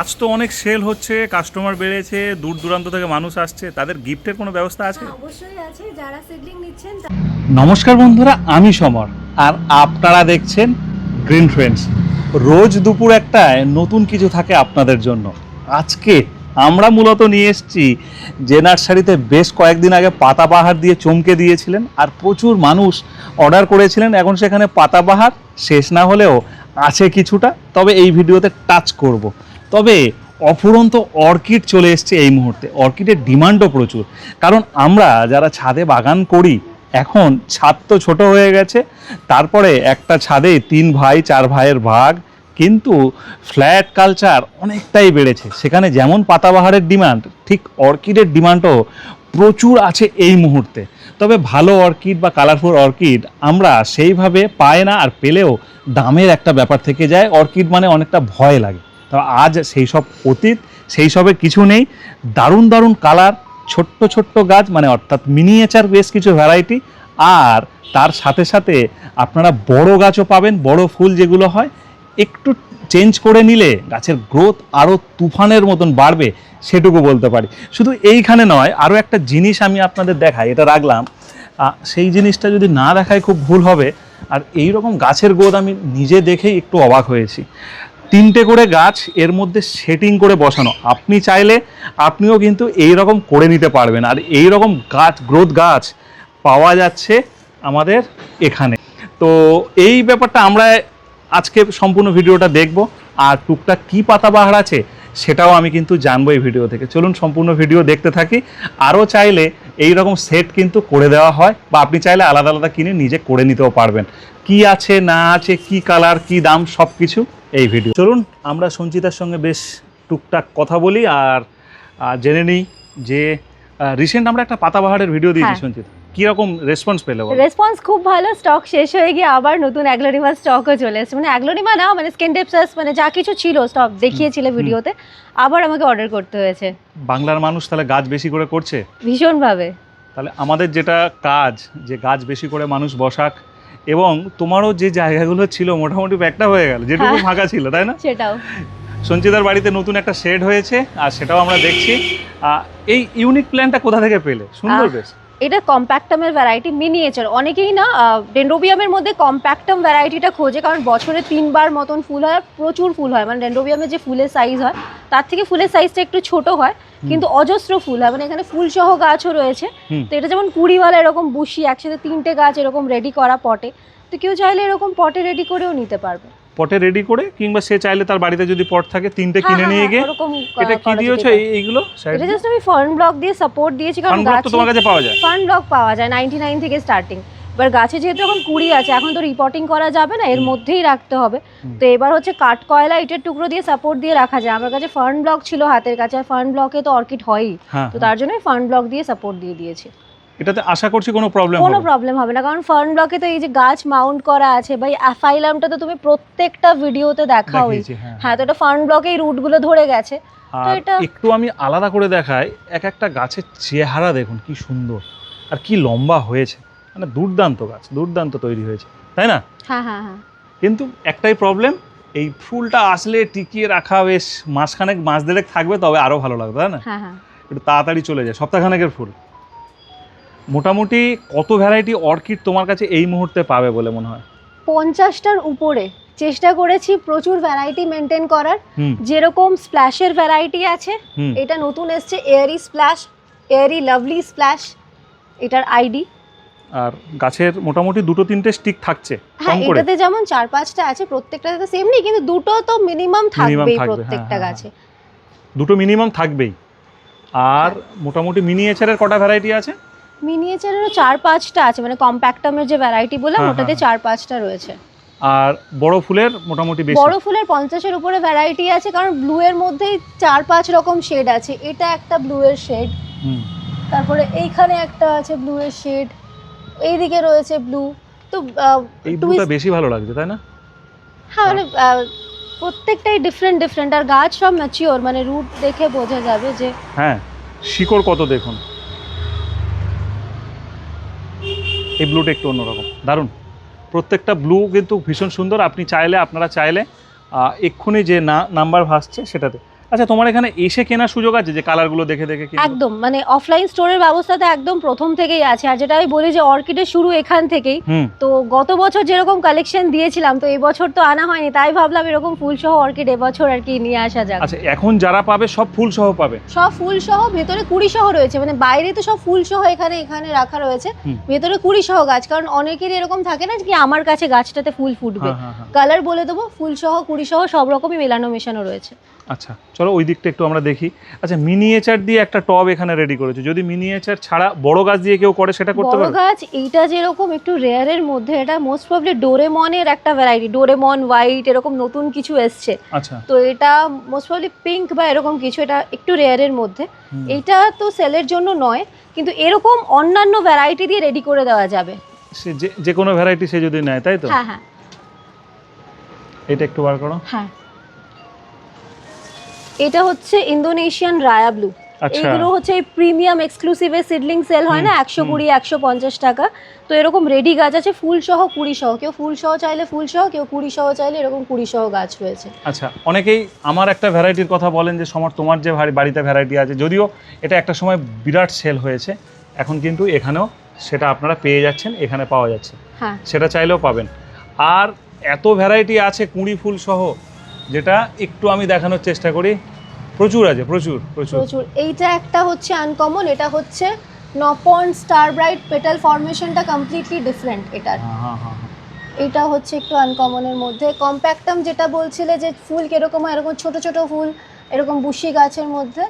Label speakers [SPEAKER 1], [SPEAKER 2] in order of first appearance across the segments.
[SPEAKER 1] আজ তো অনেক সেল হচ্ছে কাস্টমার বেড়েছে দূর দূরান্ত থেকে মানুষ আসছে তাদের গিফটের কোনো ব্যবস্থা আছে?
[SPEAKER 2] হ্যাঁ, অবশ্যই আছে যারা সিডলিং নিচ্ছেন
[SPEAKER 1] নমস্কার বন্ধুরা আমি সমর আর আপনারা দেখছেন গ্রিন ফ্রেন্ডস রোজ দুপুর একটায় নতুন কিছু থাকে আপনাদের জন্য। আজকে আমরা মূলত নিয়ে এসেছি যে নার্সারিতে বেশ কয়েকদিন আগে পাতাবাহার দিয়ে চমকে দিয়েছিলেন আর প্রচুর মানুষ অর্ডার করেছিলেন। এখন সেখানে পাতাবাহার শেষ না হলেও আছে কিছুটা তবে এই ভিডিওতে টাচ করব। তবে অফুরন্ত অর্কিড চলে এসছে এই মুহূর্তে। অর্কিডের ডিমান্ডও প্রচুর। কারণ আমরা যারা ছাদে বাগান করি, এখন ছাদ তো ছোট হয়ে গেছে, তারপরে একটা ছাদে তিন ভাই, চার ভাইয়ের ভাগ, কিন্তু ফ্ল্যাট কালচার অনেকটাই বেড়েছে। সেখানে যেমন পাতাবাহারের ডিমান্ড, ঠিক অর্কিডের ডিমান্ডও প্রচুর আছে এই মুহূর্তে। তবে ভালো অর্কিড বা কালারফুল অর্কিড আমরা সেইভাবে পাই না, আর পেলেও দামের একটা ব্যাপার থেকে যায়। অর্কিড মানে অনেকটা ভয় লাগে। তবে আজ সেই সব অতীত, সেই সবের কিছু নেই। দারুণ দারুণ কালার ছোট্ট ছোট্ট গাছ মানে অর্থাৎ মিনিয়েচার বেশ কিছু ভ্যারাইটি আর তার সাথে সাথে আপনারা বড় গাছও পাবেন, বড় ফুল যেগুলো হয়। একটু চেঞ্জ করে নিলে গাছের গ্রোথ আরও তুফানের মতন বাড়বে, সেটুকু বলতে পারি। শুধু এইখানে নয় আরও একটা জিনিস আমি আপনাদের দেখাই, এটা রাখলাম। সেই জিনিসটা যদি না দেখায় খুব ভুল হবে। আর এই রকম গাছের গ্রোথ আমি নিজে দেখেই একটু অবাক হয়েছি। তিনটে করে গাছ এর মধ্যে সেটিং করে বসানো। আপনি চাইলে আপনিও কিন্তু এই রকম করে নিতে পারবেন। আর এই রকম গাছ গ্রোথ গাছ পাওয়া যাচ্ছে আমাদের এখানে। তো এই ব্যাপারটা আমরা আজকে সম্পূর্ণ ভিডিওটা দেখব। আর টুকটাক কী পাতাবাহার আছে সেটাও আমি কিন্তু জানব এই ভিডিও থেকে। চলুন সম্পূর্ণ ভিডিও দেখতে থাকি। আরও চাইলে এই রকম সেট কিন্তু করে দেওয়া হয় বা আপনি চাইলে আলাদা আলাদা কিনে নিজে করে নিতেও পারবেন। কি আছে না আছে কি কালার কি দাম সব কিছু এই ভিডিও চলুন আমরা সঞ্চিতার সঙ্গে বেশ টুকটাক কথা বলি আর জেনে নিই যে রিসেন্ট আমরা একটা পাতাবাহারের ভিডিও দিয়েছি
[SPEAKER 2] হ্যাঁ।
[SPEAKER 1] সঞ্চিতা। কীরকম রেসপন্স পেলে
[SPEAKER 2] রেসপন্স খুব ভালো স্টক শেষ হয়ে গিয়ে আবার নতুন অ্যাগ্লোরিমা স্টকও চলে এসেছে। মানে অ্যাগ্লোরিমা না মানে স্কেন্ডেপসাস মানে যা কিছু ছিল স্টক দেখিয়েছিলে ভিডিওতে আবার আমাকে অর্ডার করতে হয়েছে।
[SPEAKER 1] বাংলার মানুষ তাহলে গাছ বেশি করে করছে?
[SPEAKER 2] ভীষণভাবে।
[SPEAKER 1] তাহলে আমাদের যেটা কাজ যে গাছ বেশি করে মানুষ বসাক এবং তোমারও যে জায়গাগুলো ছিল মোটামুটি একটা হয়ে গেল যেটুকু
[SPEAKER 2] হ্যাঁ।
[SPEAKER 1] ফাঁকা ছিল তাই না?
[SPEAKER 2] সেটাও।
[SPEAKER 1] সঞ্চিতার বাড়িতে নতুন একটা শেড হয়েছে আর সেটাও আমরা দেখছি। এই ইউনিক প্ল্যানটা কোথা থেকে পেলে? সুন্দর বেশ।
[SPEAKER 2] এটা কম্প্যাক্টামের ভ্যারাইটি মিনিয়েচার অনেকেই না ডেন্ড্রোবিয়ামের মধ্যে কম্প্যাক্টাম ভ্যারাইটিটা খোঁজে কারণ বছরে তিনবার মতন ফুল হয় প্রচুর ফুল হয়। মানে ডেন্ড্রোবিয়ামের যে ফুলের সাইজ হয় তার থেকে ফুলের সাইজটা একটু ছোট হয় কিন্তু অজস্র ফুল হয়। মানে এখানে ফুল সহ গাছও রয়েছে। তো এটা যেমন কুড়িওয়ালা এরকম বুশি একসাথে তিনটে গাছ এরকম রেডি করা পটে তো কেউ চাইলে এরকম পটে রেডি করেও নিতে পারবে।
[SPEAKER 1] পটে রেডি করে কিংবা সে চাইলে তার বাড়িতে যদি পট থাকে তিনটে
[SPEAKER 2] হ্যাঁ,
[SPEAKER 1] কিনে
[SPEAKER 2] হ্যাঁ,
[SPEAKER 1] নিয়ে গিয়ে এটা কি দিয়েছ এইগুলো?
[SPEAKER 2] এটা জাস্ট আমি ফার্ন ব্লক দিয়ে সাপোর্ট দিয়েছি কারণ
[SPEAKER 1] ফানগুলো তো
[SPEAKER 2] গাছ
[SPEAKER 1] তোমার কাছে পাওয়া যায়।
[SPEAKER 2] ফান ব্লক পাওয়া যায় নাইনটি নাইন থেকে স্টার্টিং এবার গাছে যেহেতু এখন কুড়ি আছে এখন তো রিপোর্টিং করা যাবে না এর মধ্যেই রাখতে হবে। তো এবার হচ্ছে কাঠ কয়লা ইটের টুকরো দিয়ে সাপোর্ট দিয়ে রাখা যায়। আমার কাছে ফার্ন ব্লক ছিল হাতের কাছে আর ফার্ন ব্লকে তো অর্কিড হয়ই।
[SPEAKER 1] হ্যাঁ
[SPEAKER 2] তো তার জন্যই ফার্ন ব্লক দিয়ে সাপোর্ট দিয়ে দিয়েছি।
[SPEAKER 1] এটাতে আশা করছি কোনো প্রবলেম
[SPEAKER 2] কোনো প্রবলেম হবে না। কারণ ফার্ন ব্লকে তো এই যে গাছ মাউন্ট করা আছে বা অ্যাফাইলামটা তো তুমি প্রত্যেকটা ভিডিওতে
[SPEAKER 1] দেখিয়েছি হ্যাঁ।
[SPEAKER 2] হ্যাঁ তো এটা ফার্ন ব্লকে এই রুটগুলো ধরে গেছে।
[SPEAKER 1] আর
[SPEAKER 2] এটা-
[SPEAKER 1] একটু আমি আলাদা করে দেখাই এক একটা গাছের চেহারা দেখুন কি সুন্দর। আর কি লম্বা হয়েছে। মানে দুর্দান্ত গাছ দুর্দান্ত তৈরি হয়েছে। তাই না?
[SPEAKER 2] হ্যাঁ হ্যাঁ হ্যাঁ।
[SPEAKER 1] কিন্তু একটাই প্রবলেম এই ফুলটা আসলে টিকিয়ে রাখা বেশ মাসখানেক মাস দেড়েক থাকবে তবে আরও ভালো লাগবে তাই না?
[SPEAKER 2] হ্যাঁ হ্যাঁ।
[SPEAKER 1] একটু তাড়াতাড়ি চলে যায় সপ্তাহখানেকের ফুল। মোটামুটি কত ভ্যারাইটি অর্কিড তোমার কাছে এই মুহূর্তে পাবে বলে মনে হয়?
[SPEAKER 2] পঞ্চাশটার উপরে। চেষ্টা করেছি প্রচুর ভ্যারাইটি মেনটেন করার। যেরকম স্প্ল্যাশের ভ্যারাইটি আছে এটা নতুন এসছে airy splash airy lovely splash এটার আইডি
[SPEAKER 1] আর গাছের মোটামুটি দুটো তিনটে স্টিক থাকছে
[SPEAKER 2] হ্যাঁ এটাতে যেমন চার পাঁচটা আছে প্রত্যেকটাতে তো সেম নেই কিন্তু দুটো তো মিনিমাম থাকবেই প্রত্যেকটা
[SPEAKER 1] হ্যাঁ, হ্যাঁ,
[SPEAKER 2] গাছে।
[SPEAKER 1] দুটো মিনিমাম থাকবেই। আর মোটামুটি মিনিয়েচারের কটা ভ্যারাইটি আছে?
[SPEAKER 2] মিনিয়েচারেরও চার পাঁচটা আছে মানে কম্প্যাক্টামের যে ভ্যারাইটি বললাম
[SPEAKER 1] হ্যাঁ,
[SPEAKER 2] ওটাতে
[SPEAKER 1] হ্যাঁ,
[SPEAKER 2] চার পাঁচটা রয়েছে।
[SPEAKER 1] আর বড় ফুলের মোটামুটি বেশি?
[SPEAKER 2] বড় ফুলের পঞ্চাশের উপরে ভ্যারাইটি আছে কারণ ব্লু এর মধ্যেই চার পাঁচ রকম শেড আছে। এটা একটা ব্লু এর শেড তারপরে এইখানে একটা আছে ব্লু এর শেড এইদিকে রয়েছে ব্লু তো
[SPEAKER 1] এই ব্লুটা বেশি ভালো লাগছে তাই না?
[SPEAKER 2] হ্যাঁ মানে প্রত্যেকটাই ডিফারেন্ট ডিফারেন্ট আর গাছ সব ম্যাচিওর মানে রুট দেখে বোঝা যাবে যে
[SPEAKER 1] হ্যাঁ শিকড় কত দেখুন? এই ব্লুটা একটু অন্যরকম। দারুণ। প্রত্যেকটা ব্লু কিন্তু ভীষণ সুন্দর। আপনি চাইলে, আপনারা চাইলে এক্ষুনি যে না নাম্বার ভাসছে সেটাতে আচ্ছা তোমার এখানে এসে কেনার সুযোগ আছে যে কালারগুলো দেখে দেখে
[SPEAKER 2] একদম মানে অফলাইন স্টোরের ব্যবস্থা তো একদম প্রথম থেকেই আছে। আর যেটা আমি বলি যে অর্কিডের শুরু এখান থেকেই তো গত বছর যেরকম কালেকশন দিয়েছিলাম তো এবছর তো আনা হয়নি তাই ভাবলাম এরকম ফুল সহ অর্কিড এবছর আর কি নিয়ে আসা যাক।
[SPEAKER 1] আচ্ছা এখন যারা পাবে সব ফুল সহ পাবে?
[SPEAKER 2] সব ফুল সহ ভেতরে কুড়ি সহ রয়েছে মানে বাইরে তো সব ফুল সহ এখানে এখানে রাখা রয়েছে। ভেতরে কুড়ি সহ গাছ কারণ অনেকেরই এরকম থাকে না কি আমার কাছে গাছটাতে ফুল ফুটবে।
[SPEAKER 1] হ্যাঁ হ্যাঁ হ্যাঁ।
[SPEAKER 2] কালার বলে দেবো ফুল সহ কুড়ি সহ সব রকমই মেলানো মেশানো রয়েছে।
[SPEAKER 1] আচ্ছা চলো ওই দিকটা একটু আমরা দেখি। আচ্ছা মিনিয়েচার দিয়ে একটা টব এখানে রেডি করেছে। যদি মিনিয়েচার ছাড়া বড় গাছ দিয়ে কেউ করে সেটা করতে
[SPEAKER 2] বড়
[SPEAKER 1] পারবে?
[SPEAKER 2] গাছ এইটা যেরকম একটু রেয়ারের মধ্যে এটা মোস্ট প্রবলি ডোরেমনের একটা ভ্যারাইটি ডোরেমন হোয়াইট এরকম নতুন কিছু এসছে।
[SPEAKER 1] আচ্ছা।
[SPEAKER 2] তো এটা মোস্ট প্রবলি পিঙ্ক বা এরকম কিছু এটা একটু রেয়ারের মধ্যে। এইটা তো সেলের জন্য নয় কিন্তু এরকম অন্যান্য ভ্যারাইটি দিয়ে রেডি করে দেওয়া যাবে।
[SPEAKER 1] সে যে যে কোনো ভ্যারাইটি সে যদি নেয় তাই তো?
[SPEAKER 2] হ্যাঁ হ্যাঁ।
[SPEAKER 1] এটা একটু বার করো।
[SPEAKER 2] হ্যাঁ। এটা হচ্ছে ইন্দোনেশিয়ান রায়া ব্লু।
[SPEAKER 1] আচ্ছা।
[SPEAKER 2] এইগুলো হচ্ছে এই প্রিমিয়াম এক্সক্লুসিভে সিডলিং সেল হয় না একশো কুড়ি একশো পঞ্চাশ টাকা। তো এরকম রেডি গাছ আছে ফুল সহ কুড়ি সহ। কেউ ফুল সহ চাইলে ফুল সহ কেউ কুড়ি সহ চাইলে এরকম কুড়ি সহ গাছ রয়েছে।
[SPEAKER 1] আচ্ছা অনেকেই আমার একটা ভ্যারাইটির কথা বলেন যে সমর তোমার যে বাড়িতে ভ্যারাইটি আছে যদিও এটা একটা সময় বিরাট সেল হয়েছে এখন কিন্তু এখানেও সেটা আপনারা পেয়ে যাচ্ছেন এখানে পাওয়া যাচ্ছে।
[SPEAKER 2] হ্যাঁ।
[SPEAKER 1] সেটা চাইলেও পাবেন। আর এত ভ্যারাইটি আছে কুড়ি ফুল সহ যেটা একটু আমি দেখানোর চেষ্টা করি। প্রচুর আছে প্রচুর প্রচুর।
[SPEAKER 2] প্রচুর। এইটা একটা হচ্ছে আনকমন এটা হচ্ছে নপন স্টার ব্রাইট পেটাল ফরমেশনটা কমপ্লিটলি ডিফারেন্ট এটার।
[SPEAKER 1] হ্যাঁ হ্যাঁ হ্যাঁ হ্যাঁ।
[SPEAKER 2] এটা হচ্ছে একটু আনকমনের মধ্যে। কম্প্যাক্টাম যেটা বলছিলে যে ফুল কীরকম এরকম ছোট ছোট ফুল এরকম বুশি গাছের মধ্যে।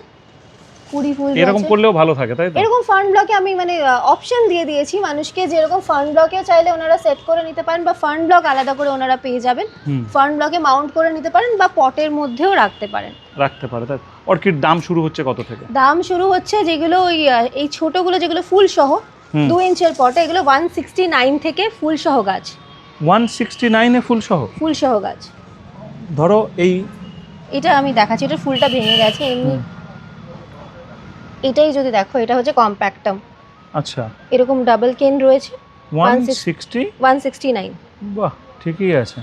[SPEAKER 2] কুড়ি ফুল
[SPEAKER 1] এরকম করলেও ভালো থাকে তাই তো?
[SPEAKER 2] এরকম ফান্ড ব্লকে আমি মানে অপশন দিয়ে দিয়েছি মানুষকে যে এরকম ফান্ড ব্লকেও চাইলে ওনারা সেট করে নিতে পারেন বা ফান্ড ব্লক আলাদা করে ওনারা পেয়ে যাবেন। ফান্ড ব্লকে মাউন্ট করে নিতে পারেন বা পটের মধ্যেও রাখতে পারেন।
[SPEAKER 1] রাখতে পারে তাই? অর্কিড দাম শুরু হচ্ছে কত থেকে?
[SPEAKER 2] দাম শুরু হচ্ছে যেগুলো ওই এই ছোটগুলো যেগুলো ফুল সহ দু ইঞ্চের পটে এগুলো ওয়ান সিক্সটি নাইন থেকে ফুল সহ গাছ।
[SPEAKER 1] ওয়ান সিক্সটি নাইনে ফুল সহ?
[SPEAKER 2] ফুল সহ গাছ।
[SPEAKER 1] ধরো এই
[SPEAKER 2] এটা আমি দেখাচ্ছি এটা ফুলটা ভেঙে গেছে এমনি। এটাই যদি দেখো এটা হচ্ছে কম্প্যাক্টাম
[SPEAKER 1] আচ্ছা।
[SPEAKER 2] এরকম ডাবল কেন রয়েছে।
[SPEAKER 1] One
[SPEAKER 2] 160
[SPEAKER 1] sixty
[SPEAKER 2] one sixty nine
[SPEAKER 1] বাহ ঠিকই আছে।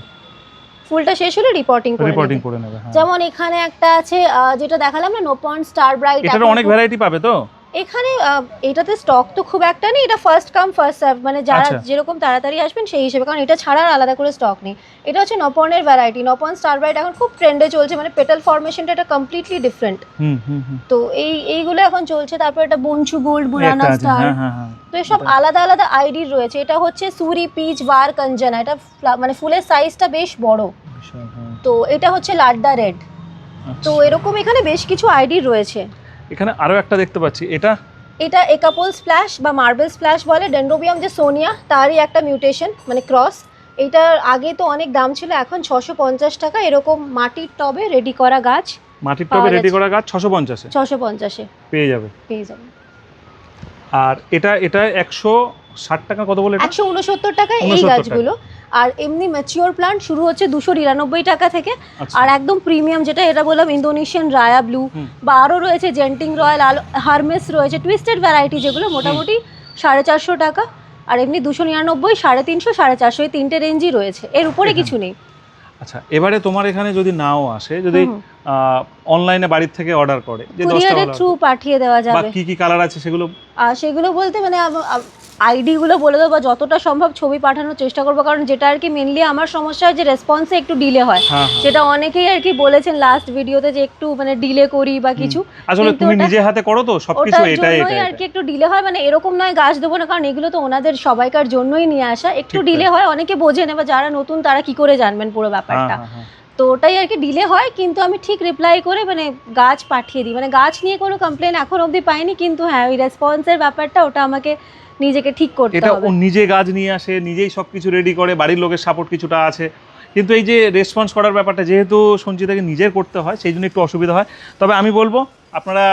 [SPEAKER 2] ফুলটা শেষ হলে রিপোর্টিং করে
[SPEAKER 1] রিপোর্টিং করে নেবে হ্যাঁ।
[SPEAKER 2] যেমন এখানে একটা আছে যেটা দেখালাম না নো পয়েন্ট স্টার ব্রাইট
[SPEAKER 1] এটা অনেক ভ্যারাইটি পাবে তো?
[SPEAKER 2] এখানে এটাতে স্টক তো খুব একটা নেই এটা ফার্স্ট কাম ফার্স্ট সার্ভ মানে যারা
[SPEAKER 1] আচ্ছা।
[SPEAKER 2] যেরকম তাড়াতাড়ি আসবেন সেই হিসেবে কারণ এটা ছাড়া আর আলাদা করে স্টক নেই। এটা হচ্ছে নপনের ভ্যারাইটি নপন স্টার ব্রাইট এখন খুব ট্রেন্ডে চলছে মানে পেটাল ফরমেশনটা এটা কমপ্লিটলি ডিফারেন্ট
[SPEAKER 1] হুম হুম হুম।
[SPEAKER 2] তো এই এইগুলো এখন চলছে তারপর এটা বঞ্চু গোল্ড বুরানা স্টার
[SPEAKER 1] হ্যাঁ হ্যাঁ হ্যাঁ।
[SPEAKER 2] তো এসব আলাদা আলাদা আইডির রয়েছে এটা হচ্ছে সুরি পিচ বার কঞ্জনা এটা মানে ফুলের সাইজটা বেশ বড়।
[SPEAKER 1] হ্যাঁ।
[SPEAKER 2] তো এটা হচ্ছে লাড্ডা রেড তো
[SPEAKER 1] আচ্ছা।
[SPEAKER 2] এরকম এখানে বেশ কিছু আইডি রয়েছে।
[SPEAKER 1] এখানে আরও একটা দেখতে পাচ্ছি এটা?
[SPEAKER 2] এটা একাপোল স্প্ল্যাশ বা মার্বেল স্প্ল্যাশ বলে ডেন্ড্রোবিয়াম যে সোনিয়া তারই একটা মিউটেশন মানে ক্রস এইটার আগে তো অনেক দাম ছিল এখন ছশো পঞ্চাশ টাকা এরকম মাটির টবে রেডি করা গাছ
[SPEAKER 1] মাটির টবে রেডি করা গাছ ছশো পঞ্চাশে?
[SPEAKER 2] ছশো পঞ্চাশে।
[SPEAKER 1] পেয়ে যাবে।
[SPEAKER 2] পেয়ে যাবেন
[SPEAKER 1] আর এটা এটা একশো ষাট টাকা কত বলে
[SPEAKER 2] একশো উনসত্তর টাকায় এই গাছগুলো। আর এমনি ম্যাচিওর প্লান্ট শুরু হচ্ছে দুশো নিরানব্বই টাকা থেকে।
[SPEAKER 1] আচ্ছা।
[SPEAKER 2] আর একদম প্রিমিয়াম যেটা এটা বললাম ইন্দোনেশিয়ান রায়া ব্লু বা আরও রয়েছে জেন্টিং রয়্যাল আল হারমেস রয়েছে টুইস্টেড ভ্যারাইটি যেগুলো মোটামুটি সাড়ে চারশো টাকা। আর এমনি দুশো নিরানব্বই সাড়ে তিনশো সাড়ে চারশো এই তিনটে রেঞ্জই রয়েছে। এর উপরে কিছু নেই।
[SPEAKER 1] আচ্ছা এবারে তোমার এখানে যদি নাও আসে যদি অনলাইনে বাড়ির থেকে অর্ডার করে যে দশটা
[SPEAKER 2] কুরিয়ারের থ্রু পাঠিয়ে দেওয়া
[SPEAKER 1] বা
[SPEAKER 2] যাবে।
[SPEAKER 1] কি কি কালার আছে সেগুলো?
[SPEAKER 2] সেগুলো বলতে মানে আইডিগুলো বলে দেবো বা যতটা সম্ভব ছবি পাঠানোর চেষ্টা করব। কারণ যেটা আর কি মেনলি আমার সমস্যা হয় যে রেসপন্সে একটু ডিলে হয়।
[SPEAKER 1] হ্যাঁ হ্যাঁ।
[SPEAKER 2] সেটা অনেকেই আর কি বলেছেন লাস্ট ভিডিওতে যে একটু মানে ডিলে করি বা কিছু।
[SPEAKER 1] আসলে তুমি নিজে হাতে করো তো সবকিছু এটাই এটাই
[SPEAKER 2] আর কি একটু ডিলে হয়। মানে এরকম নয় গাছ দেবো না কারণ এগুলো তো ওনাদের সবাইকার জন্যই নিয়ে আসা। একটু ডিলে হয় অনেকে বোঝেন বা যারা নতুন তারা কি করে জানবেন পুরো
[SPEAKER 1] হ্যাঁ
[SPEAKER 2] ব্যাপারটা। তো ওটাই আর কি ডিলে হয় কিন্তু আমি ঠিক রিপ্লাই করে মানে গাছ পাঠিয়ে দিই। মানে গাছ নিয়ে কোনো কমপ্লেন এখন অবধি পাইনি কিন্তু হ্যাঁ ওই রেসপন্সের ব্যাপারটা ওটা আমাকে নিজেকে ঠিক করতে
[SPEAKER 1] এটা ও নিজে গাছ নিয়ে আসে নিজেই সব কিছু রেডি করে বাড়ির লোকের সাপোর্ট কিছুটা আছে। কিন্তু এই যে রেসপন্স করার ব্যাপারটা যেহেতু সঞ্চিতাকে নিজের করতে হয় সেই জন্য একটু অসুবিধা হয়। তবে আমি বলব আপনারা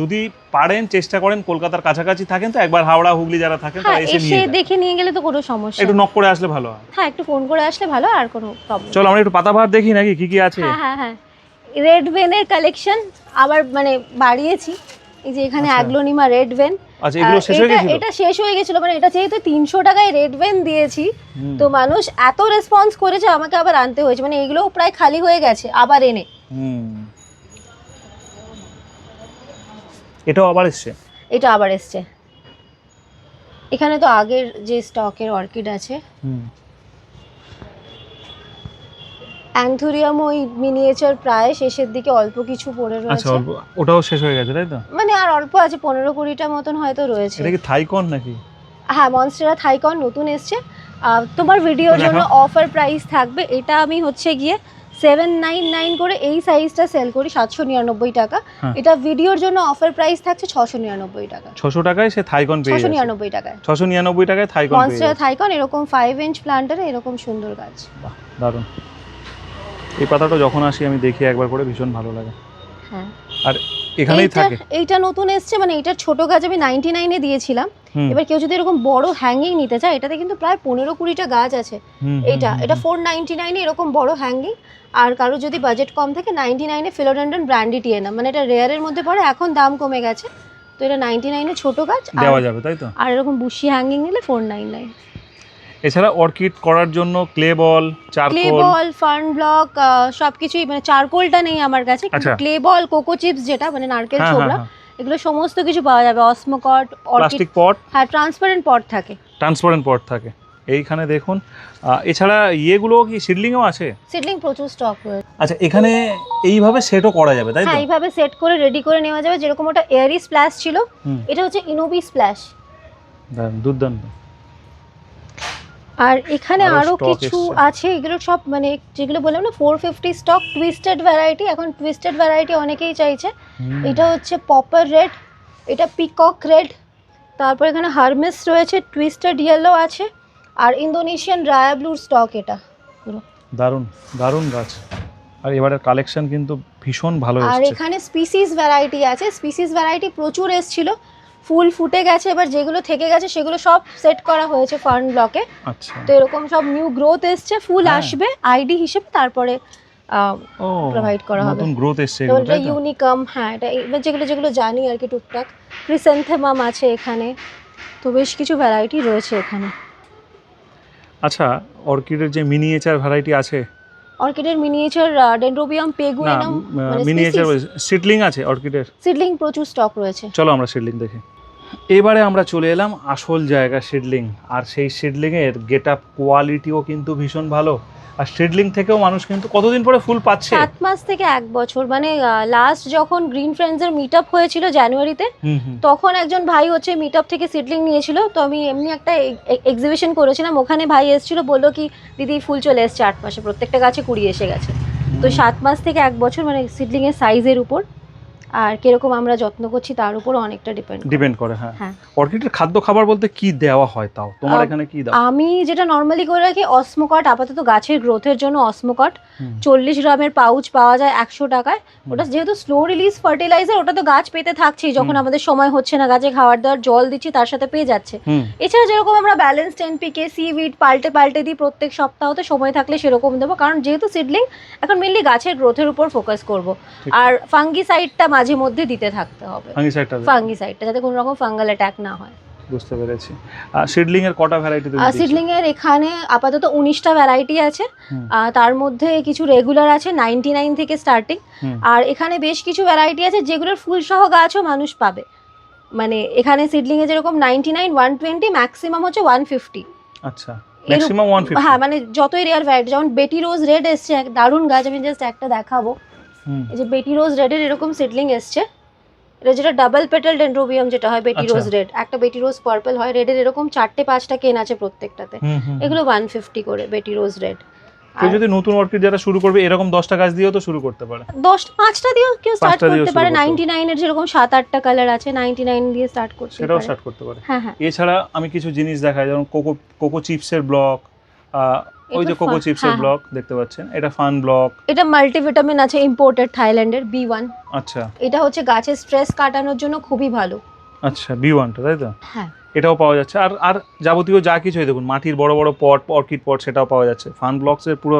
[SPEAKER 1] যদি পারেন চেষ্টা করেন কলকাতার কাছাকাছি থাকেন তো একবার হাওড়া হুগলি যারা থাকেন
[SPEAKER 2] হ্যাঁ
[SPEAKER 1] তারা এসে
[SPEAKER 2] এসে
[SPEAKER 1] নিয়ে।
[SPEAKER 2] দেখে নিয়ে গেলে তো কোনো সমস্যা
[SPEAKER 1] একটু নক করে আসলে ভালো হয়।
[SPEAKER 2] হ্যাঁ একটু ফোন করে আসলে ভালো আর কোনো প্রবলেম
[SPEAKER 1] চলো আমরা একটু পাতাবাহার দেখি নাকি কি কি আছে?
[SPEAKER 2] হ্যাঁ হ্যাঁ হ্যাঁ। রেড ভেনের কালেকশন আবার মানে বাড়িয়েছি। এই যে এখানে। অ্যাগ্লোনিমা রেড ভেন
[SPEAKER 1] আচ্ছা এগুলো শেষ হয়ে গেছিল?
[SPEAKER 2] এটা শেষ হয়ে গেছিল মানে এটা যেহেতু 300 টাকায় রেড ভেন দিয়েছি তো মানুষ এত রেসপন্স করেছে আমাকে আবার আনতে হয়েছে মানে এগুলো প্রায় খালি হয়ে গেছে আবার এনে।
[SPEAKER 1] এটাও আবার এসেছে?
[SPEAKER 2] এটা আবার এসেছে। এখানে তো আগের যে স্টকের অর্কিড আছে
[SPEAKER 1] হুম।
[SPEAKER 2] অ্যান্থুরিয়াম ওই মিনিয়েচার প্রায় শেষের দিকে অল্প কিছু পড়ে
[SPEAKER 1] আচ্ছা
[SPEAKER 2] রয়েছে।
[SPEAKER 1] অল্প ওটাও শেষ হয়ে গেছে তাই তো?
[SPEAKER 2] মানে আর অল্প আছে পনেরো কুড়িটা মতন হয়তো রয়েছে।
[SPEAKER 1] এটা কি থাইকন নাকি?
[SPEAKER 2] হ্যাঁ মনস্টেরা থাইকন নতুন এসছে। তোমার ভিডিওর জন্য অফার প্রাইস থাকবে এটা আমি হচ্ছে গিয়ে সেভেন নাইন নাইন করে এই সাইজটা সেল করি সাতশো নিরানব্বই টাকা।
[SPEAKER 1] হ্যাঁ।
[SPEAKER 2] এটা ভিডিওর জন্য অফার প্রাইস থাকছে ছশো নিরানব্বই টাকা।
[SPEAKER 1] ছশো টাকায় সে থাইকন পেয়ে
[SPEAKER 2] ছশো নিরানব্বই টাকায়।
[SPEAKER 1] ছশো নিরানব্বই টাকায় থাইকন
[SPEAKER 2] মনস্টেরা থাইকন এরকম ফাইভ ইঞ্চ প্লান্টারে এরকম সুন্দর গাছ।
[SPEAKER 1] দারুণ। এই পাতাটা যখন আসি আমি দেখি একবার করে ভীষণ ভালো লাগে।
[SPEAKER 2] হ্যাঁ।
[SPEAKER 1] আর এখানেই থাকে।
[SPEAKER 2] এইটা নতুন এসছে মানে এটার ছোট গাছ আমি নাইনটি এ দিয়েছিলাম। এবার কেউ যদি এরকম বড় হ্যাঙ্গিং নিতে চায় এটাতে কিন্তু প্রায় পনেরো কুড়িটা গাছ আছে। এটা। ফোর নাইনটি নাইনে এরকম বড় হ্যাঙ্গিং আর কারও যদি বাজেট কম থাকে নাইনটি নাইনে ফিলোডেন্ডন ব্র্যান্ডি টিএনা মানে এটা রেয়ারের মধ্যে পড়ে এখন দাম কমে গেছে। তো এটা নাইনটি নাইনে ছোট গাছ
[SPEAKER 1] দেওয়া যাবে তাই তো?
[SPEAKER 2] আর এরকম বুশি হ্যাঙ্গিং নিলে ফোর নাইন নাইন
[SPEAKER 1] এছাড়া অর্কিড করার জন্য clay ball
[SPEAKER 2] clay
[SPEAKER 1] charcoal.
[SPEAKER 2] Ball fern block সব কিছুই মানে চারকোলটা নেই আমার কাছে কিন্তু
[SPEAKER 1] আচ্ছা।
[SPEAKER 2] ক্লে বল কোকো চিপস যেটা মানে নারকেল
[SPEAKER 1] হ্যাঁ হ্যাঁ
[SPEAKER 2] ছোবড়া
[SPEAKER 1] হ্যাঁ।
[SPEAKER 2] এগুলো সমস্ত কিছু পাওয়া যাবে। অসমকট
[SPEAKER 1] প্লাস্টিক পট।
[SPEAKER 2] হ্যাঁ ট্রান্সপারেন্ট পট থাকে।
[SPEAKER 1] ট্রান্সপারেন্ট পট থাকে। এইখানে দেখুন এছাড়া ইয়েগুলো কি সিডলিংও আছে?
[SPEAKER 2] সিডলিং প্রচুর স্টক রয়েছে।
[SPEAKER 1] আচ্ছা এখানে এইভাবে সেটও করা যাবে তাই তো?
[SPEAKER 2] হ্যাঁ এইভাবে সেট করে রেডি করে নেওয়া যাবে। যেরকম ওটা এয়ারি স্প্ল্যাশ ছিল এটা হচ্ছে ইনোবি স্প্ল্যাশ
[SPEAKER 1] দুর্দান্ত।
[SPEAKER 2] আর এখানে
[SPEAKER 1] আরও
[SPEAKER 2] কিছু আছে এগুলো সব মানে যেগুলো বললাম না four fifty stock twisted variety এখন টুইস্টেড ভ্যারাইটি অনেকেই চাইছে। এটা হচ্ছে পপার রেড এটা পিকক রেড তারপর এখানে হারমেস রয়েছে টুইস্টেড ইয়েলো আছে আর ইন্দোনেশিয়ান রায়া ব্লুর স্টক এটা। পুরো
[SPEAKER 1] দারুণ দারুণ গাছ। আর এবারের কালেকশন কিন্তু ভীষণ ভালো
[SPEAKER 2] আর এখানে স্পিসিস ভ্যারাইটি আছে স্পিসিস ভ্যারাইটি প্রচুর এসছিল ফুল ফুটে গেছে এবার যেগুলো থেকে গেছে সেগুলো সব সেট করা হয়েছে ফার্ন ব্লকে
[SPEAKER 1] আচ্ছা।
[SPEAKER 2] তো এরকম সব নিউ গ্রোথ এসছে ফুল
[SPEAKER 1] হ্যাঁ।
[SPEAKER 2] আসবে আইডি হিসেবে তারপরে
[SPEAKER 1] ও
[SPEAKER 2] করা হবে।
[SPEAKER 1] নতুন গ্রোথ এসছে
[SPEAKER 2] এটা ইউনিকাম হ্যাঁ এটা এবার যেগুলো যেগুলো জানি আর কি টুকটাক। ক্রিসেন্থেমাম আছে এখানে। তো বেশ কিছু ভ্যারাইটি রয়েছে এখানে।
[SPEAKER 1] আচ্ছা অর্কিডের যে মিনিয়েচার ভ্যারাইটি আছে?
[SPEAKER 2] অর্কিডের মিনিয়েচার ডেন্ড্রোবিয়াম পেগুইনাম মানে
[SPEAKER 1] মিনিয়েচার সিডলিং আছে অর্কিডের
[SPEAKER 2] সিডলিং প্রচুর স্টক রয়েছে।
[SPEAKER 1] চলো আমরা সিডলিং দেখি। এবারে আমরা চলে এলাম আসল জায়গা সিডলিং আর সেই সিডলিংয়ের গেট আপ কোয়ালিটিও কিন্তু ভীষণ ভালো। আর সিডলিং থেকেও মানুষ কিন্তু কতদিন পরে ফুল পাচ্ছে?
[SPEAKER 2] সাত মাস থেকে এক বছর মানে লাস্ট যখন গ্রিন ফ্রেন্ডসের মিট আপ হয়েছিল জানুয়ারিতে তখন একজন ভাই হচ্ছে মিট আপ থেকে সিডলিং নিয়েছিল। তো আমি এমনি একটা এক্সিবিশন করেছিলাম। ওখানে ভাই এসেছিল বলল কি দিদি ফুল চলে এসছে আট মাসে প্রত্যেকটা গাছে কুড়ি এসে গেছে। তো সাত মাস থেকে এক বছর মানে সিডলিং এর সাইজের উপর। আর কীরকম আমরা যত্ন করছি তার উপর অনেকটা ডিপেন্ড
[SPEAKER 1] ডিপেন্ড করে হ্যাঁ।
[SPEAKER 2] হ্যাঁ।
[SPEAKER 1] অর্কিডের খাদ্য খাবার বলতে কি দেওয়া হয় তাও? তোমার এখানে কি দাও
[SPEAKER 2] আমি যেটা নরমালি করে রাখি অসমোকট আপাতত গাছের গ্রোথের জন্য অসমোকট। চল্লিশ গ্রামের পাউচ পাওয়া যায় একশো টাকায়। ওটা যেহেতু স্লো রিলিজ ফার্টিলাইজার ওটা তো গাছ পেতে থাকছেই। যখন আমাদের সময় হচ্ছে না গাছে খাবার দাবার জল দিচ্ছি তার সাথে পেয়ে যাচ্ছে। এছাড়া যেরকম আমরা ব্যালেন্স টেন পিকে সিভিড পাল্টে পাল্টে দিই প্রত্যেক সপ্তাহতে সময় থাকলে সেরকম দেবো। কারণ যেহেতু সিডলিং এখন মেনলি গাছের গ্রোথের উপর ফোকাস করব। আর ফাঙ্গি সাইডটা মাঝে মধ্যে দিতে থাকতে হবে।
[SPEAKER 1] ফাঙ্গিসাইডটা
[SPEAKER 2] ফাঙ্গি সাইডটা যাতে কোনো রকম ফাঙ্গাল অ্যাটাক না হয়।
[SPEAKER 1] বুঝতে পেরেছি। আর সিডলিং এর কটা ভ্যারাইটি
[SPEAKER 2] সিডলিং এর এখানে আপাতত উনিশটা ভ্যারাইটি আছে। তার মধ্যে কিছু রেগুলার আছে নাইনটি নাইন থেকে স্টার্টিং আর এখানে বেশ কিছু ভ্যারাইটি আছে যেগুলোর ফুল সহ গাছও মানুষ পাবে। মানে এখানে সিডলিং এ যেরকম ninety nine one twenty maximum হচ্ছে ওয়ান ফিফটি
[SPEAKER 1] আচ্ছা ম্যাক্সিমাম ওয়ান ফিফটি
[SPEAKER 2] হ্যাঁ মানে যতই রেয়ার ভ্যারাইটি যেমন বেটি রোজ রেড এসছে দারুণ গাছ আমি জাস্ট একটা দেখাবো। এই যে বেটি রোজ রেডের এরকম সিডলিং এসছে। এটা যেটা ডাবল পেটাল ডেন্ড্রোবিয়াম যেটা হয় বেটি
[SPEAKER 1] আচ্ছা।
[SPEAKER 2] রোজ রেড একটা বেটি রোজ পার্পল হয় রেডের এরকম চারটে পাঁচটা কেন আছে প্রত্যেকটাতে। এগুলো ওয়ান ফিফটি করে বেটি রোজ রেড।
[SPEAKER 1] কেউ যদি নতুন অর্কিড যারা শুরু করবে এরকম দশটা গাছ দিয়েও তো শুরু করতে পারে।
[SPEAKER 2] দশটা পাঁচটা দিয়েও কেউ স্টার্ট করতে পারে। নাইনটি নাইনের যেরকম সাত আটটা কালার আছে নাইনটি নাইন দিয়ে স্টার্ট করতে
[SPEAKER 1] সেটাও স্টার্ট করতে পারে।
[SPEAKER 2] হ্যাঁ হ্যাঁ।
[SPEAKER 1] এছাড়া আমি কিছু জিনিস দেখাই যেমন কোকো কোকো চিপসের ব্লক ওই যে কোকো চিপসের
[SPEAKER 2] হ্যাঁ।
[SPEAKER 1] ব্লক দেখতে পাচ্ছেন এটা ফান ব্লক
[SPEAKER 2] এটা মাল্টিভিটামিন আছে ইম্পোর্টেড থাইল্যান্ডের বি ওয়ান
[SPEAKER 1] আচ্ছা।
[SPEAKER 2] এটা হচ্ছে গাছের স্ট্রেস কাটানোর জন্য খুবই ভালো।
[SPEAKER 1] আচ্ছা বি ওয়ানটা তাই তো?
[SPEAKER 2] হ্যাঁ।
[SPEAKER 1] এটাও পাওয়া যাচ্ছে। আর আর যাবতীয় যা কিছু দেখুন মাটির বড় বড় পট অর্কিড পট সেটাও পাওয়া যাচ্ছে। ফান ব্লকসের পুরো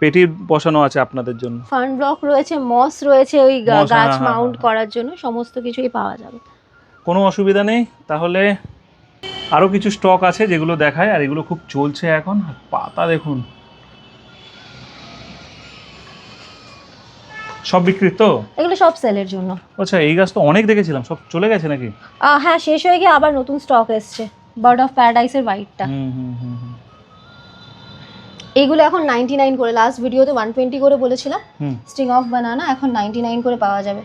[SPEAKER 1] পেটির বসানো আছে আপনাদের জন্য।
[SPEAKER 2] ফান ব্লক রয়েছে মস রয়েছে ওই
[SPEAKER 1] হ্যাঁ,
[SPEAKER 2] গাছ
[SPEAKER 1] হ্যাঁ,
[SPEAKER 2] মাউন্ট
[SPEAKER 1] হ্যাঁ।
[SPEAKER 2] করার জন্য সমস্ত কিছুই পাওয়া যাবে।
[SPEAKER 1] কোনো অসুবিধা নেই তাহলে আরও কিছু স্টক আছে যেগুলো দেখায় আর এগুলো খুব চলছে এখন। পাতা দেখুন। সব বিক্রিত তো?
[SPEAKER 2] এগুলো সব সেলের জন্য।
[SPEAKER 1] আচ্ছা এই গাছ তো অনেক দেখেছিলাম। সব চলে গেছে নাকি?
[SPEAKER 2] হ্যাঁ শেষ হয়ে গিয়ে আবার নতুন স্টক এসছে। বার্ড অফ প্যারাডাইসের হোয়াইটটা
[SPEAKER 1] হুম হুম হুম হুম।
[SPEAKER 2] এগুলো এখন নাইনটি নাইন করে। লাস্ট ভিডিওতে ওয়ান টোয়েন্টি করে বলেছিলাম।
[SPEAKER 1] হুম।
[SPEAKER 2] স্ট্রিং অফ বানানা এখন নাইনটি নাইন করে পাওয়া যাবে।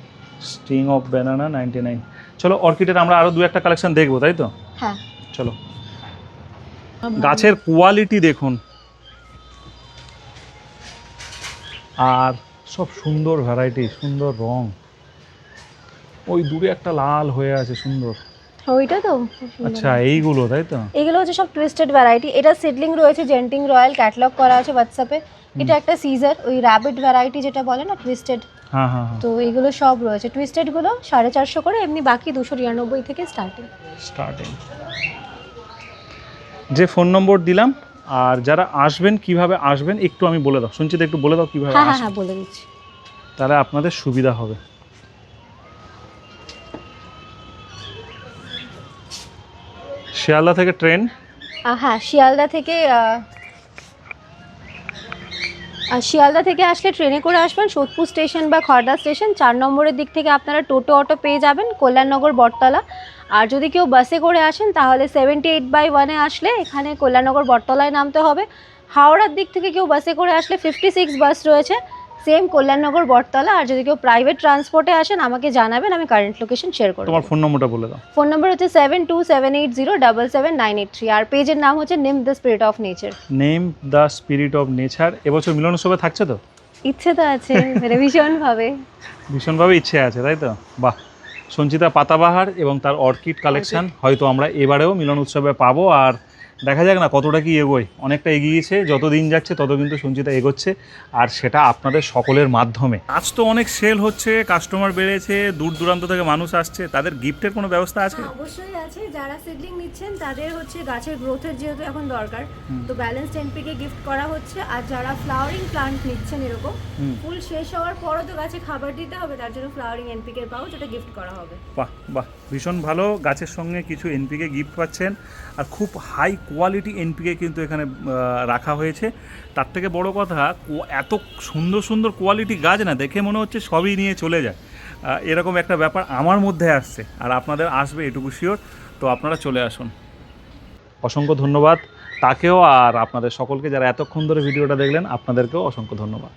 [SPEAKER 1] String of banana ninety nine চলো অর্কিডের আমরা আরও দু একটা কালেকশন দেখব তাই তো?
[SPEAKER 2] হ্যাঁ।
[SPEAKER 1] চলো। গাছের কোয়ালিটি দেখুন। আর সব সুন্দর ভ্যারাইটি সুন্দর রং। ওই দূরে একটা লাল হয়ে আছে সুন্দর।
[SPEAKER 2] ওইটা তো?
[SPEAKER 1] আচ্ছা এইগুলো তাই তো?
[SPEAKER 2] এগুলো হচ্ছে সব টুইস্টেড ভ্যারাইটি এটা সিডলিং রয়েছে জেন্টিং রয়্যাল ক্যাটলগ করা আছে হোয়াটসঅ্যাপে এটা একটা সিজার ওই র্যাবিট ভ্যারাইটি যেটা বলে না টুইস্টেড
[SPEAKER 1] হ্যাঁ হ্যাঁ হ্যাঁ।
[SPEAKER 2] তো এগুলো সব রয়েছে। টুইস্টেডগুলো সাড়ে চারশো করে এমনি বাকি দুশো নিরানব্বই থেকে স্টার্টিং
[SPEAKER 1] স্টার্টিং যে ফোন নম্বর দিলাম আর যারা আসবেন কীভাবে আসবেন একটু আমি বলে দাও। শুনছি একটু বলে দাও কীভাবে
[SPEAKER 2] হ্যাঁ হ্যাঁ হ্যাঁ বলে দিচ্ছি।
[SPEAKER 1] তাহলে আপনাদের সুবিধা হবে। শিয়ালদা থেকে ট্রেন?
[SPEAKER 2] হ্যাঁ শিয়ালদা থেকে শিয়ালদা থেকে আসলে ট্রেনে করে আসবেন। সোদপুর স্টেশন বা খড়দা স্টেশন চার নম্বরের দিক থেকে আপনারা টোটো অটো পেয়ে যাবেন। কল্যাণনগর বটতলা। আর যদি কেউ বাসে করে আসেন তাহলে সেভেন্টি এইট বাই ওয়ানে আসলে এখানে কল্যাণনগর বটতলায় নামতে হবে। হাওড়ার দিক থেকে কেউ বাসে করে আসলে ফিফটি সিক্স বাস রয়েছে সেম কল্যাণনগর বটতলা। আর যদি কেউ প্রাইভেট ট্রান্সপোর্টে আসেন আমাকে জানাবেন আমি কারেন্ট লোকেশন শেয়ার করব
[SPEAKER 1] তোমার ফোন নম্বরটা বলে দাও।
[SPEAKER 2] ফোন নম্বর হচ্ছে seven two seven eight zero double seven nine eight three আর পেজের নাম হচ্ছে name the spirit of nature
[SPEAKER 1] name the spirit of nature এবছর মিলন উৎসবে থাকছে তো?
[SPEAKER 2] ইচ্ছে তো আছে ভীষণভাবে।
[SPEAKER 1] ভীষণভাবে ইচ্ছে আছে তাই তো? বাহ। সঞ্চিতা পাতাবাহার এবং তার অর্কিড কালেকশান হয়তো আমরা এবারেও মিলন উৎসবে পাবো। আর দেখা যাক না কতটা কি এগোয়। অনেকটা এগিয়েছে যত দিন যাচ্ছে তত কিন্তু সঞ্চিতা এগোচ্ছে আর সেটা আপনাদের সকলের মাধ্যমে। আজ তো অনেক সেল হচ্ছে কাস্টমার বেড়েছে দূর দূরান্ত থেকে মানুষ আসছে তাদের গিফটের কোনো ব্যবস্থা আছে?
[SPEAKER 2] অবশ্যই আছে। যারা সিডলিং নিচ্ছেন তাদের হচ্ছে গাছের গ্রোথের যেহেতু এখন দরকার তো ব্যালেন্স টেনপিকে গিফট করা হচ্ছে আর যারা ফ্লাওয়ারিং প্লান্ট নিচ্ছেন এরকম ফুল শেষ হওয়ার পরও তো গাছে খাবার দিতে হবে তার জন্য ফ্লাওয়ারিং এনপিকে পাও যেটা গিফট করা হবে।
[SPEAKER 1] বাহ বাহ ভীষণ ভালো। গাছের সঙ্গে কিছু এনপিকে গিফট পাচ্ছেন আর খুব হাই কোয়ালিটি এনপিকে কিন্তু এখানে রাখা হয়েছে। তার থেকে বড় কথা এত সুন্দর সুন্দর কোয়ালিটি গাছ না, দেখে মনে হচ্ছে সবই নিয়ে চলে যায়। এরকম একটা ব্যাপার আমার মধ্যে আসছে, আর আপনাদের আসবে এটুকু শিওর তো আপনারা চলে আসুন। অসংখ্য ধন্যবাদ। তাকেও আর আপনাদের সকলকে যারা এতক্ষণ ধরে ভিডিওটা দেখলেন, আপনাদেরকেও অসংখ্য ধন্যবাদ।